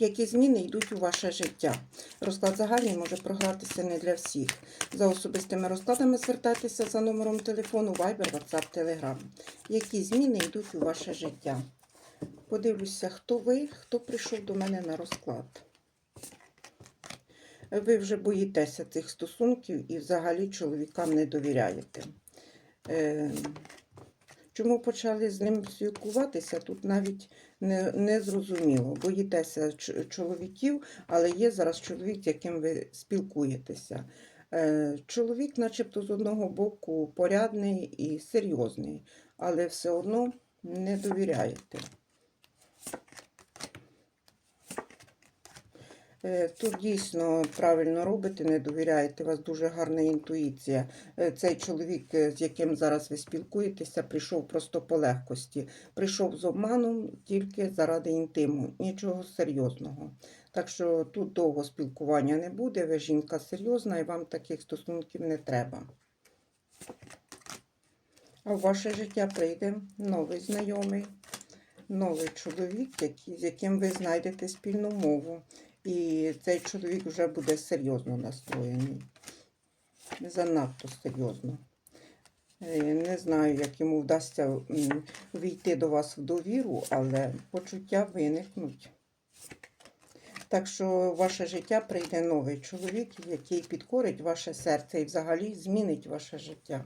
Які зміни йдуть у ваше життя? Розклад загальний може програтися не для всіх. За особистими розкладами звертайтеся за номером телефону Viber, WhatsApp, Telegram. Які зміни йдуть у ваше життя? Подивлюся, хто ви, хто прийшов до мене на розклад. Ви вже боїтеся цих стосунків і взагалі чоловікам не довіряєте. Чому почали з ним спілкуватися, тут навіть не, не зрозуміло. Боїтеся чоловіків, але є зараз чоловік, з яким ви спілкуєтеся. Е, Чоловік, начебто, з одного боку порядний і серйозний, але все одно не довіряєте. Тут дійсно правильно робите, не довіряєте, у вас дуже гарна інтуїція. Е, Цей чоловік, е, з яким зараз ви спілкуєтеся, прийшов просто по легкості. Прийшов з обманом тільки заради інтиму, нічого серйозного. Так що тут довго спілкування не буде, ви жінка серйозна і вам таких стосунків не треба. А в ваше життя прийде новий знайомий, новий чоловік, з яким ви знайдете спільну мову. І цей чоловік вже буде серйозно настроєний. Занадто серйозно. Е, Не знаю, як йому вдасться війти до вас в довіру, але почуття виникнуть. Так що в ваше життя прийде новий чоловік, який підкорить ваше серце і взагалі змінить ваше життя.